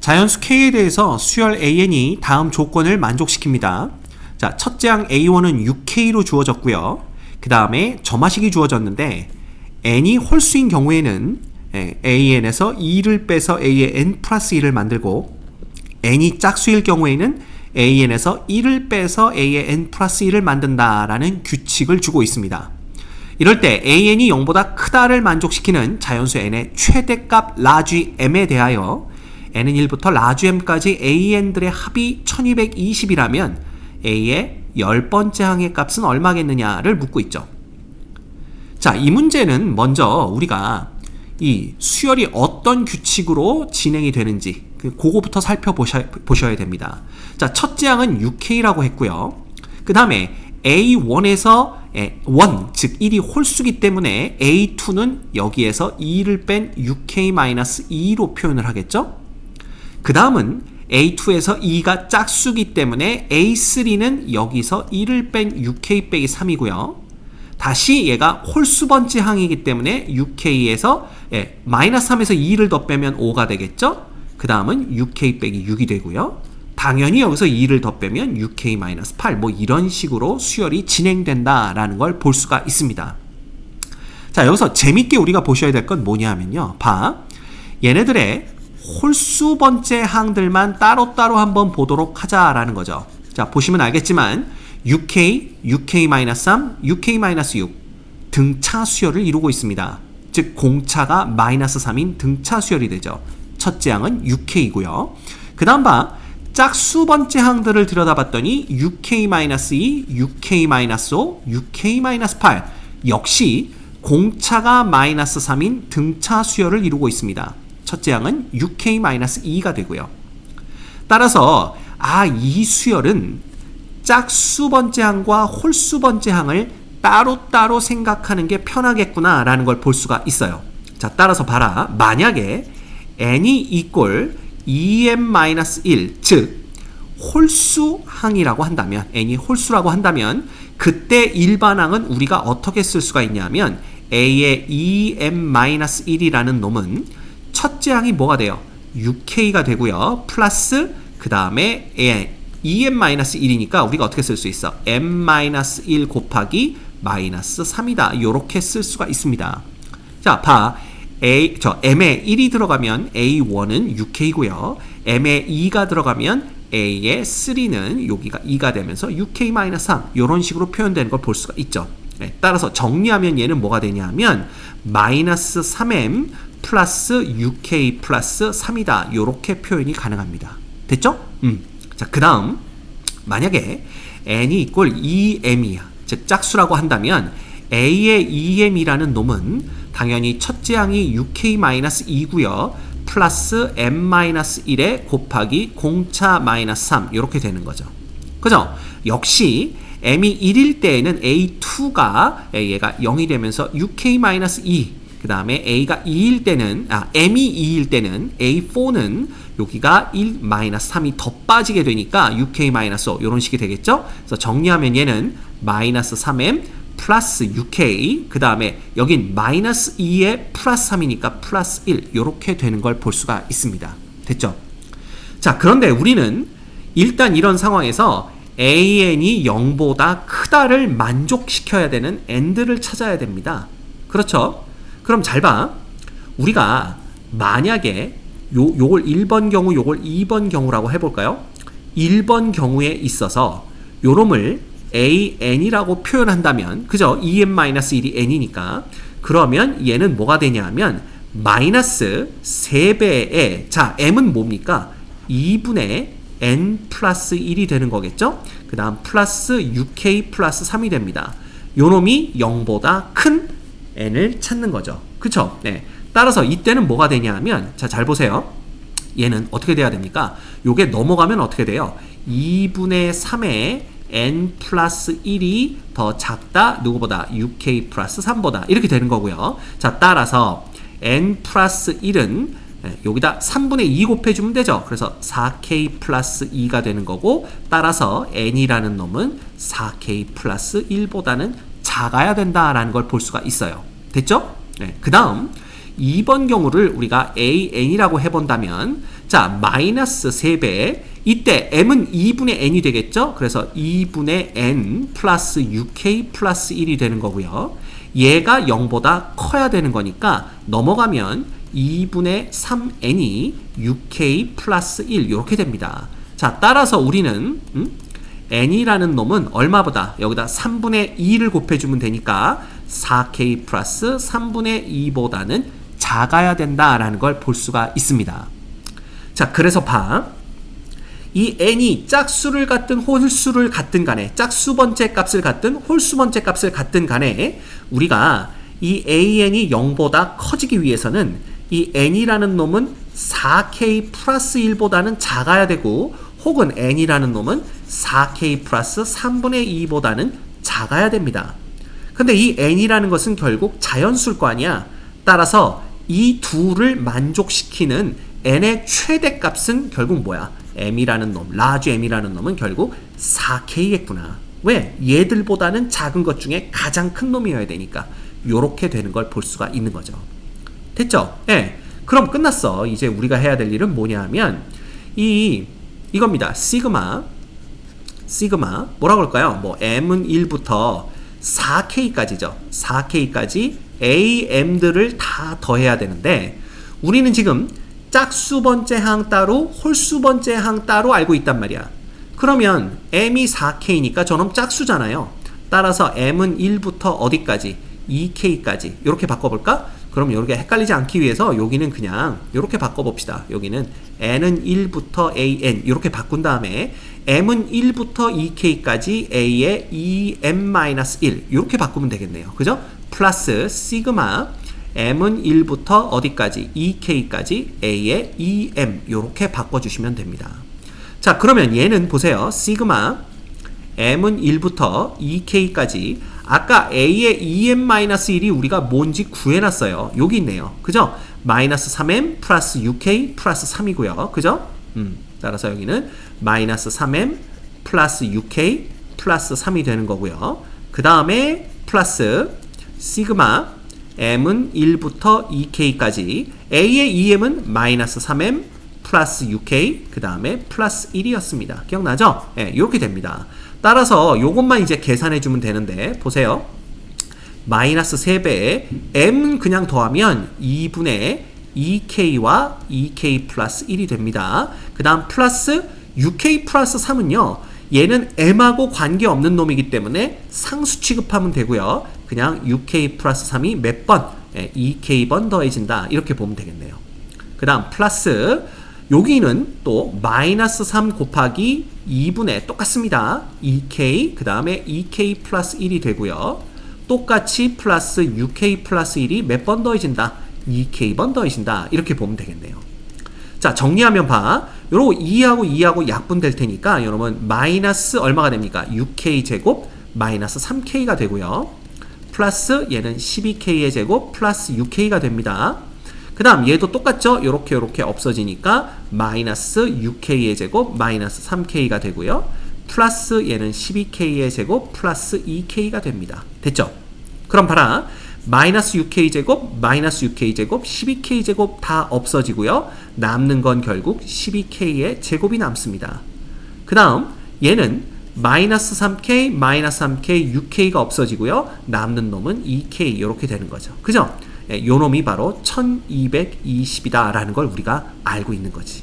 자연수 K에 대해서 수열 AN이 다음 조건을 만족시킵니다. 자, 첫째 항 A1은 6K로 주어졌고요. 그 다음에 점화식이 주어졌는데 n이 홀수인 경우에는 예, AN에서 2를 빼서 A의 n 플러스 1을 만들고 n이 짝수일 경우에는 AN에서 1을 빼서 A의 n 플러스 1을 만든다라는 규칙을 주고 있습니다. 이럴 때 AN이 0보다 크다를 만족시키는 자연수 n의 최대값 라지 m에 대하여 n은 1부터 라지 m까지 AN들의 합이 1220이라면 A의 10번째 항의 값은 얼마겠느냐를 묻고 있죠. 자, 이 문제는 먼저 우리가 이 수열이 어떤 규칙으로 진행이 되는지 그 그거부터 살펴보셔야 됩니다. 자, 첫째 항은 6K라고 했고요. 그 다음에 A1에서 1, 즉 1이 홀수기 때문에 A2는 여기에서 2를 뺀 6K-2로 표현을 하겠죠? 그 다음은 A2에서 2가 짝수기 때문에 A3는 여기서 1을 뺀 6K 빼기 3이고요. 다시 얘가 홀수 번째 항이기 때문에 6K에서 예, 마이너스 3에서 2를 더 빼면 5가 되겠죠? 그 다음은 6K 빼기 6이 되고요. 당연히 여기서 2를 더 빼면 6K-8 뭐 이런 식으로 수열이 진행된다라는 걸 볼 수가 있습니다. 자 여기서 재밌게 우리가 보셔야 될 건 뭐냐 하면요. 봐. 얘네들의 홀수 번째 항들만 따로따로 한번 보도록 하자라는 거죠. 자 보시면 알겠지만 6K, 6K-3, 6K-6 등차 수열을 이루고 있습니다. 즉 공차가 마이너스 3인 등차 수열이 되죠. 첫째 항은 6K이고요. 그 다음 봐. 짝수 번째 항들을 들여다봤더니 6K-2, 6K-5, 6K-8 역시 공차가 마이너스 3인 등차 수열을 이루고 있습니다. 첫째 항은 6K-2가 되고요. 따라서 아, 이 수열은 짝수 번째 항과 홀수 번째 항을 따로따로 생각하는 게 편하겠구나 라는 걸 볼 수가 있어요. 자, 따라서 봐라. 만약에 n이 이꼴 2m-1, 즉 홀수 항이라고 한다면 n이 홀수라고 한다면 그때 일반항은 우리가 어떻게 쓸 수가 있냐면 a의 2m-1이라는 놈은 첫째 항이 뭐가 돼요? 6k가 되고요. 플러스 그 다음에 2m-1이니까 우리가 어떻게 쓸 수 있어? m-1 곱하기 마이너스 3이다. 이렇게 쓸 수가 있습니다. 자, 봐. A, 저 M에 1이 들어가면 A1은 6K고요. M에 2가 들어가면 A의 3는 여기가 2가 되면서 6K-3 이런 식으로 표현되는 걸 볼 수가 있죠. 네, 따라서 정리하면 얘는 뭐가 되냐면 마이너스 3M 플러스 6K 플러스 3이다. 이렇게 표현이 가능합니다. 됐죠? 음. 자, 그 다음 만약에 n이 이꼴 2m이야. 즉 짝수라고 한다면 a의 2m이라는 놈은 당연히 첫째 항이 6k-2고요. 플러스 m-1에 곱하기 공차 마이너스 3 이렇게 되는 거죠. 그죠? 역시 m이 1일 때에는 a2가 얘가 0이 되면서 6k-2 그 다음에 a가 2일 때는 아 m이 2일 때는 a4는 여기가 1 마이너스 3이 더 빠지게 되니까 6k 마이너스 5 이런 식이 되겠죠? 그래서 정리하면 얘는 마이너스 3m 플러스 6k 그 다음에 여긴 마이너스 2에 플러스 3이니까 플러스 1 이렇게 되는 걸 볼 수가 있습니다. 됐죠? 자 그런데 우리는 일단 이런 상황에서 an이 0보다 크다를 만족시켜야 되는 and를 찾아야 됩니다. 그렇죠? 그럼 잘 봐. 우리가 만약에 요, 요걸 1번 경우, 요걸 2번 경우라고 해볼까요? 1번 경우에 있어서 요놈을 an이라고 표현한다면 그죠? 2n-1이 n이니까 그러면 얘는 뭐가 되냐면 마이너스 3배의 자 m은 뭡니까? 2분의 n 플러스 1이 되는 거겠죠? 그 다음 플러스 6k 플러스 3이 됩니다. 요놈이 0보다 큰 n을 찾는 거죠. 그쵸? 네. 따라서 이때는 뭐가 되냐면 자 잘 보세요. 얘는 어떻게 돼야 됩니까? 요게 넘어가면 어떻게 돼요? 2분의 3의 n 플러스 1이 더 작다 누구보다 6k 플러스 3보다 이렇게 되는 거고요. 자 따라서 n 플러스 1은 여기다 3분의 2 곱해주면 되죠. 그래서 4k 플러스 2가 되는 거고 따라서 n이라는 놈은 4k 플러스 1보다는 작아야 된다라는 걸 볼 수가 있어요. 됐죠? 네. 그 다음 2번 경우를 우리가 AN이라고 해본다면 자 마이너스 3배 이때 m은 2분의 n이 되겠죠? 그래서 2분의 n 플러스 6k 플러스 1이 되는 거고요. 얘가 0보다 커야 되는 거니까 넘어가면 2분의 3n이 6k 플러스 1 이렇게 됩니다. 자 따라서 우리는 음? N이라는 놈은 얼마보다 여기다 3분의 2를 곱해주면 되니까 4k 플러스 3분의 2보다는 작아야 된다라는 걸 볼 수가 있습니다. 자 그래서 봐. 이 n이 짝수를 갖든 홀수를 갖든 간에 짝수 번째 값을 갖든 홀수 번째 값을 갖든 간에 우리가 이 an이 0보다 커지기 위해서는 이 n이라는 놈은 4k 플러스 1보다는 작아야 되고 혹은 n이라는 놈은 4k 플러스 3분의 2보다는 작아야 됩니다. 근데 이 n이라는 것은 결국 자연수일 거 아니야. 따라서 이 둘을 만족시키는 n의 최대값은 결국 뭐야? m이라는 놈, 라지 m이라는 놈은 결국 4k겠구나. 왜? 얘들보다는 작은 것 중에 가장 큰 놈이어야 되니까 요렇게 되는 걸 볼 수가 있는 거죠. 됐죠? 예. 네. 그럼 끝났어. 이제 우리가 해야 될 일은 뭐냐 하면 이 이겁니다. 시그마 시그마 뭐라고 할까요? 뭐 m은 1부터 4k까지죠. 4k까지 am들을 다 더해야 되는데 우리는 지금 짝수 번째 항 따로 홀수 번째 항 따로 알고 있단 말이야. 그러면 m이 4k니까 저놈 짝수잖아요. 따라서 m은 1부터 어디까지? 2k까지 이렇게 바꿔볼까? 그럼 이렇게 헷갈리지 않기 위해서 여기는 그냥 이렇게 바꿔봅시다. 여기는 n은 1부터 an 이렇게 바꾼 다음에 m은 1부터 2k까지 a의 2m-1 이렇게 바꾸면 되겠네요. 그죠? 플러스 시그마 m은 1부터 어디까지? 2k까지 a의 2m 이렇게 바꿔주시면 됩니다. 자 그러면 얘는 보세요. 시그마 m은 1부터 2k까지 아까 a의 2m-1이 우리가 뭔지 구해놨어요. 여기 있네요. 그죠? 마이너스 3m 플러스 6k 플러스 3이고요. 그죠? 음, 따라서 여기는 마이너스 3m 플러스 6k 플러스 3이 되는 거고요. 그 다음에 플러스 시그마 m은 1부터 2k까지 a의 2m은 마이너스 3m 플러스 6k 그 다음에 플러스 1이었습니다. 기억나죠? 예, 네, 이렇게 됩니다. 따라서 이것만 이제 계산해 주면 되는데 보세요. 마이너스 3배에 m은 그냥 더하면 2분의 2k와 2k 플러스 1이 됩니다. 그 다음 플러스 6k 플러스 3은요. 얘는 m하고 관계없는 놈이기 때문에 상수 취급하면 되고요. 그냥 6k 플러스 3이 몇 번? 2k번 예, 더해진다. 이렇게 보면 되겠네요. 그 다음 플러스 여기는 또 마이너스 3 곱하기 2분의 똑같습니다. 2k 그 다음에 2k 플러스 1이 되고요. 똑같이 플러스 6k 플러스 1이 몇 번 더해진다? 2k번 더해진다. 이렇게 보면 되겠네요. 자 정리하면 봐. 요러고 2하고 2하고 약분될 테니까 여러분 마이너스 얼마가 됩니까? 6k 제곱 마이너스 3k가 되고요. 플러스 얘는 12k의 제곱 플러스 6k가 됩니다. 그 다음 얘도 똑같죠? 요렇게 요렇게 없어지니까 마이너스 6k의 제곱 마이너스 3k가 되고요. 플러스 얘는 12k의 제곱 플러스 2k가 됩니다. 됐죠? 그럼 봐라. 마이너스 6k 제곱, 마이너스 6k 제곱, 12k 제곱 다 없어지고요. 남는 건 결국 12k의 제곱이 남습니다. 그 다음 얘는 마이너스 3k, 마이너스 3k, 6k가 없어지고요. 남는 놈은 2k 이렇게 되는 거죠. 그죠? 예, 요 놈이 바로 1220이다 라는 걸 우리가 알고 있는 거지.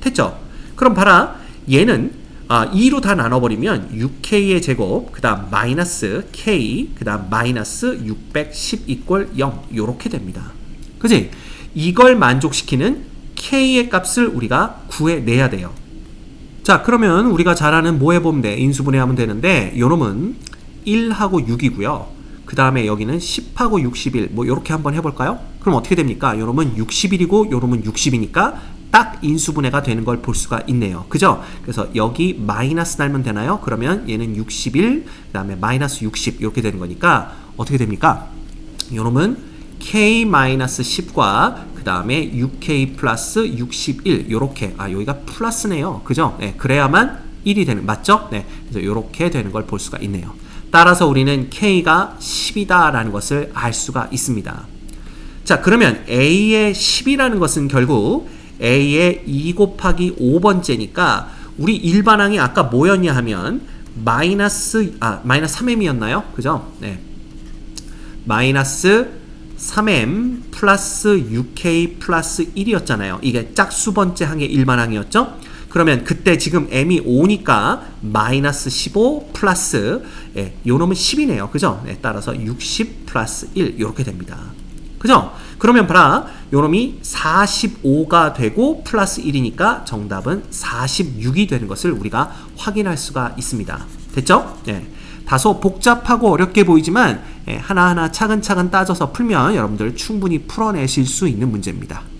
됐죠? 그럼 봐라. 얘는 아, 2로 다 나눠버리면 6k의 제곱 그 다음 마이너스 k 그 다음 마이너스 610 이꼴 0 요렇게 됩니다. 그지? 이걸 만족시키는 k의 값을 우리가 구해내야 돼요. 자 그러면 우리가 잘 아는 뭐 해보면 돼 인수분해하면 되는데 요놈은 1하고 6이고요 그 다음에 여기는 10하고 61, 뭐 이렇게 한번 해볼까요? 그럼 어떻게 됩니까? 요놈은 61이고 요놈은 60이니까 딱 인수분해가 되는 걸 볼 수가 있네요. 그죠? 그래서 여기 마이너스 달면 되나요? 그러면 얘는 61, 그 다음에 마이너스 60 이렇게 되는 거니까 어떻게 됩니까? 요놈은 k-10과 그 다음에 6k 플러스 61 요렇게 아 여기가 플러스네요. 그죠? 네, 그래야만 1이 되는 맞죠? 네, 그래서 요렇게 되는 걸 볼 수가 있네요. 따라서 우리는 K가 10이다 라는 것을 알 수가 있습니다. 자, 그러면 A의 10이라는 것은 결국 A의 2 곱하기 5번째니까 우리 일반항이 아까 뭐였냐 하면 마이너스 아 마이너스 3m이었나요? 그죠? 네. 마이너스 3m 플러스 6k 플러스 1이었잖아요. 이게 짝수 번째 항의 일반항이었죠? 그러면 그때 지금 m이 5니까 마이너스 15 플러스 예, 요 놈은 10이네요. 그죠? 네, 따라서 60 플러스 1 이렇게 됩니다. 그죠? 그러면 봐라. 요 놈이 45가 되고 플러스 1이니까 정답은 46이 되는 것을 우리가 확인할 수가 있습니다. 됐죠? 네. 다소 복잡하고 어렵게 보이지만 예, 하나하나 차근차근 따져서 풀면 여러분들 충분히 풀어내실 수 있는 문제입니다.